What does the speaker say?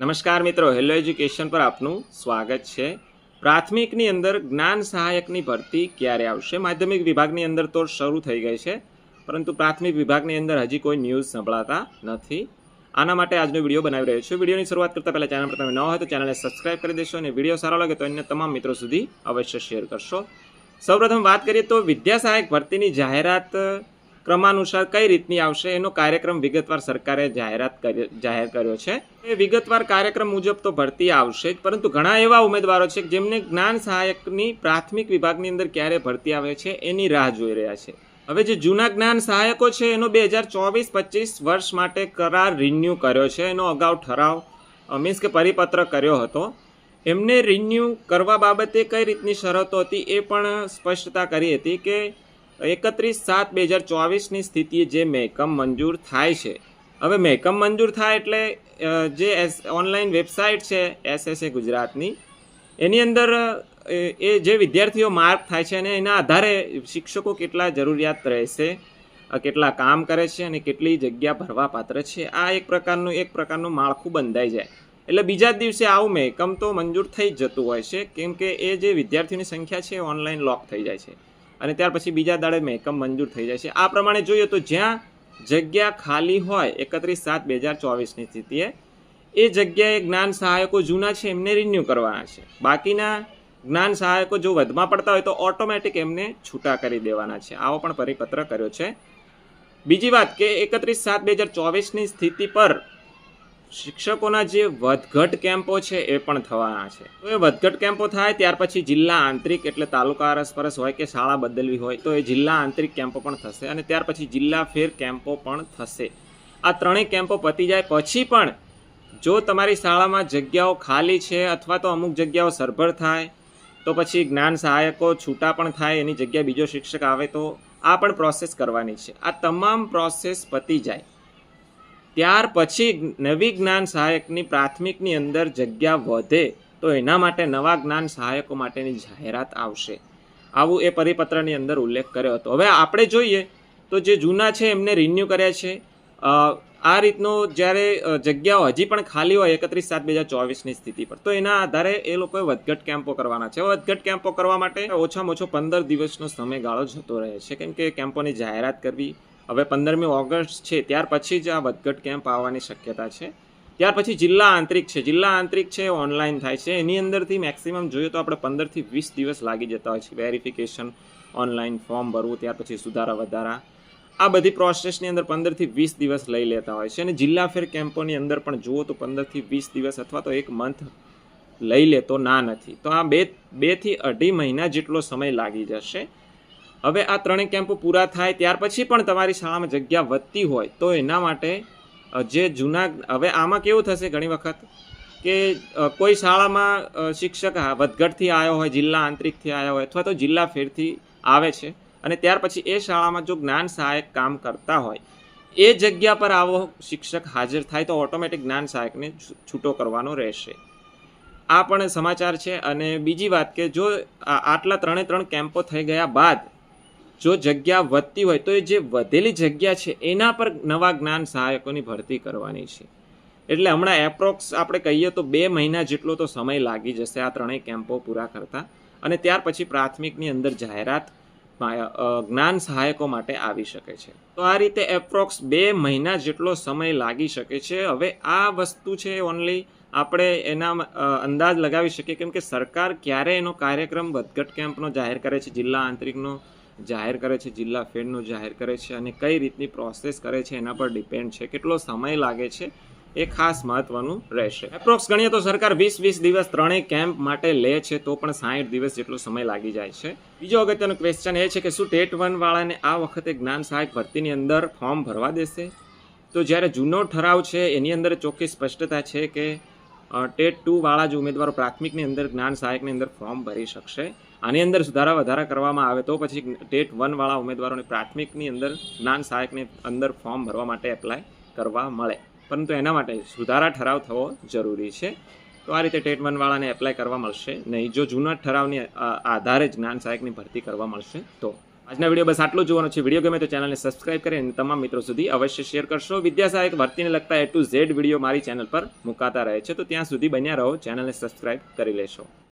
નમસ્કાર મિત્રો, hello education પર આપનું સ્વાગત છે. પ્રાથમિકની અંદર જ્ઞાન સહાયકની ભરતી ક્યારે આવશે? માધ્યમિક વિભાગની અંદર તો શરૂ થઈ ગઈ છે, પરંતુ પ્રાથમિક વિભાગની અંદર હજી કોઈ ન્યૂઝ સંભળાતા નથી. આના માટે આજનો વીડિયો બનાવી રહ્યો છું. વિડીયોની શરૂઆત કરતાં પહેલાં ચેનલ પર તમે ન હોય તો ચેનલને સબસ્ક્રાઇબ કરી દેશો અને વીડિયો સારો લાગે તો અન્ય તમામ મિત્રો સુધી અવશ્ય શેર કરશો. સૌપ્રથમ વાત કરીએ તો વિદ્યા સહાયક ભરતીની જાહેરાત ક્રમાનુસાર કઈ રીતની આવશે એનો કાર્યક્રમ વિગતવાર સરકારે જાહેરાત જાહેર કર્યો છે. એ વિગતવાર કાર્યક્રમ મુજબ તો ભરતી આવશે જ, પરંતુ ઘણા એવા ઉમેદવારો છે જેમને જ્ઞાન સહાયકની પ્રાથમિક વિભાગની અંદર ક્યારે ભરતી આવે છે એની રાહ જોઈ રહ્યા છે. હવે જે જૂના જ્ઞાન સહાયકો છે, એનો બે હજાર ચોવીસ પચીસ વર્ષ માટે કરાર રિન્યૂ કર્યો છે. એનો અગાઉ ઠરાવ મીન્સ કે પરિપત્ર કર્યો હતો. એમને રિન્યૂ કરવા બાબતે કઈ રીતની શરતો હતી એ પણ સ્પષ્ટતા કરી હતી કે એકત્રીસ સાત બે હજાર ચોવીસની સ્થિતિએ જે મહેકમ મંજૂર થાય છે. હવે મહેકમ મંજૂર થાય એટલે જે એસ, ઓનલાઈન વેબસાઇટ છે, એસએસએ ગુજરાતની, એની અંદર એ જે વિદ્યાર્થીઓ માર્ક થાય છે અને એના આધારે શિક્ષકો કેટલા જરૂરિયાત રહેશે કેટલા કામ કરે છે અને કેટલી જગ્યા ભરવા પાત્ર છે, આ એક પ્રકારનું એક પ્રકારનું માળખું બંધાઈ જાય. એટલે બીજા જ દિવસે આવું મહેકમ તો મંજૂર થઈ જ જતું હોય છે, કેમ કે એ જે વિદ્યાર્થીઓની સંખ્યા છે ઓનલાઈન લોક થઈ જાય છે. અને ત્યાર પછી બીજા દાડે મહેકમ મંજૂર થઈ જાય છે. આ પ્રમાણે જોઈએ તો જ્યાં જગ્યા ખાલી હોય, એકત્રીસ સાત બે હજાર ચોવીસની સ્થિતિએ એ જગ્યાએ જ્ઞાન સહાયકો જૂના છે, એમને રિન્યૂ કરવાના છે. બાકીના જ્ઞાન સહાયકો જો વધમાં પડતા હોય તો ઓટોમેટિક એમને છૂટા કરી દેવાના છે. આવો પણ પરિપત્ર કર્યો છે. બીજી વાત કે એકત્રીસ સાત બે હજાર ચોવીસની સ્થિતિ પર શિક્ષકોના જે વધઘટ કેમ્પો છે એ પણ થવાના છે. તો એ વધઘટ કેમ્પો થાય ત્યાર પછી જિલ્લા આંતરિક એટલે તાલુકા અરસપરસ હોય કે શાળા બદલવી હોય તો એ જિલ્લા આંતરિક કેમ્પો પણ થશે અને ત્યાર પછી જિલ્લા ફેર કેમ્પો પણ થશે. આ ત્રણેય કેમ્પો પતી જાય પછી પણ જો તમારી શાળામાં જગ્યાઓ ખાલી છે અથવા તો અમુક જગ્યાઓ સરભર થાય, તો પછી જ્ઞાન સહાયકો છૂટા પણ થાય, એની જગ્યાએ બીજો શિક્ષક આવે તો આ પણ પ્રોસેસ કરવાની છે. આ તમામ પ્રોસેસ પતી જાય. ત્યાર પછી નવી જ્ઞાન સહાયકની પ્રાથમિકની અંદર જગ્યા વધે તો એના માટે નવા જ્ઞાન સહાયકો માટેની જાહેરાત આવશે. આવું એ પરિપત્રની અંદર ઉલ્લેખ કર્યો હતો. હવે આપણે જોઈએ તો જે જૂના છે એમને રિન્યૂ કર્યા છે. આ રીતનો જ્યારે જગ્યાઓ હજી પણ ખાલી હોય એકત્રીસ સાત બે હજાર ચોવીસની સ્થિતિ પર. તો એના આધારે એ લોકોએ વધઘટ કેમ્પો કરવાના છે. વધઘટ કેમ્પો કરવા માટે ઓછામાં ઓછો પંદર દિવસનો સમયગાળો જતો રહે છે. કેમ કે કેમ્પોની જાહેરાત કરવી હવે પંદરમી ઓગસ્ટ છે, ત્યાર પછી જ આ વધઘટ કેમ્પ આવવાની શક્યતા છે. ત્યાર પછી જિલ્લા આંતરિક છે, જિલ્લા આંતરિક છે, ઓનલાઈન થાય છે. એની અંદરથી મેક્સિમમ જોઈએ તો આપણે પંદરથી વીસ દિવસ લાગી જતા હોય છે. વેરિફિકેશન, ઓનલાઈન ફોર્મ ભરવું, ત્યાર પછી સુધારા વધારા. આ બધી પ્રોસેસની અંદર પંદરથી વીસ દિવસ લઈ લેતા હોય છે. અને જિલ્લા ફેર કેમ્પોની અંદર પણ જુઓ તો પંદરથી વીસ દિવસ અથવા તો એક મંથ લઈ લે તો ના નથી. તો આ બે બેથી અઢી મહિના જેટલો સમય લાગી જશે. હવે આ ત્રણેય કેમ્પો પૂરા થાય ત્યાર પછી પણ તમારી શાળામાં જગ્યા વધતી હોય તો એના માટે જે જૂના, હવે આમાં કેવું થશે ઘણી વખત કે કોઈ શાળામાં શિક્ષક વધઘટથી આવ્યો હોય, જિલ્લા આંતરિકથી આવ્યો હોય અથવા તો જિલ્લા ફેરથી આવે છે અને ત્યાર પછી એ શાળામાં જો જ્ઞાન સહાયક કામ કરતા હોય, એ જગ્યા પર આવો શિક્ષક હાજર થાય તો ઓટોમેટિક જ્ઞાન સહાયકને છૂટો કરવાનો રહેશે. આ પણ સમાચાર છે અને બીજી વાત કે જો આટલા ત્રણે ત્રણ કેમ્પો થઈ ગયા બાદ જો જગ્યા વધતી હોય તો એ જે વધેલી જગ્યા છે, એના પર નવા જ્ઞાન સહાયકોની ભરતી કરવાની છે. એટલે હમણાં એપ્રોક્સ આપણે કહીએ તો બે મહિના જેટલો તો સમય લાગી જશે આ ત્રણેય કેમ્પો પૂરા કરતા. અને ત્યાર પછી પ્રાથમિકની અંદર જાહેરાત જ્ઞાન સહાયકો માટે આવી શકે છે. તો આ રીતે એપ્રોક્સ બે મહિના જેટલો સમય લાગી શકે છે. હવે આ વસ્તુ છે ઓનલી આપણે એના અંદાજ લગાવી શકીએ. કેમ કે સરકાર ક્યારે એનો કાર્યક્રમ વધઘટ કેમ્પનો જાહેર કરે છે, જિલ્લા આંતરિકનો જાહેર કરે છે, જિલ્લા ફેડનું જાહેર કરે છે અને કઈ રીતની પ્રોસેસ કરે છે એના પર ડિપેન્ડ છે, કેટલો સમય લાગે છે એ ખાસ મહત્વનું રહેશે. એપ્રોક્સ ગણીએ તો સરકાર વીસ વીસ દિવસ ત્રણેય કેમ્પ માટે લે છે, તો પણ સાહીઠ દિવસ જેટલો સમય લાગી જાય છે. બીજો અગત્યનો ક્વેશ્ચન એ છે કે શું ટેટ વન વાળાને આ વખતે જ્ઞાન સહાયક ભરતીની અંદર ફોર્મ ભરવા દેશે? તો જ્યારે જૂનો ઠરાવ છે, એની અંદર ચોખ્ખી સ્પષ્ટતા છે કે ટેટ ટુ વાળા જે ઉમેદવારો પ્રાથમિકની અંદર, જ્ઞાન સહાયકની અંદર ફોર્મ ભરી શકશે. આની અંદર સુધારા વધારા કરવામાં આવે તો પછી ટેટ વન વાળા ઉમેદવારોને પ્રાથમિકની અંદર જ્ઞાન સહાયકની અંદર ફોર્મ ભરવા માટે એપ્લાય કરવા મળે. પરંતુ એના માટે સુધારા ઠરાવ થવો જરૂરી છે. તો આ રીતે ટેટ વનવાળાને એપ્લાય કરવા મળશે નહીં. જો જૂના ઠરાવની આધારે જ્ઞાન સહાયકની ભરતી કરવા મળશે તો. આજના વીડિયો બસ આટલું જોવાનું છે. વીડિયો ગમે તો ચેનલને સબસ્ક્રાઇબ કરી અને તમામ મિત્રો સુધી અવશ્ય શેર કરશો. વિદ્યા સહાયક ભરતીને લગતા એ ટુ ઝેડ વીડિયો મારી ચેનલ પર મુકાતા રહે છે. તો ત્યાં સુધી બન્યા રહો. ચેનલને સબસ્ક્રાઇબ કરી લેશો.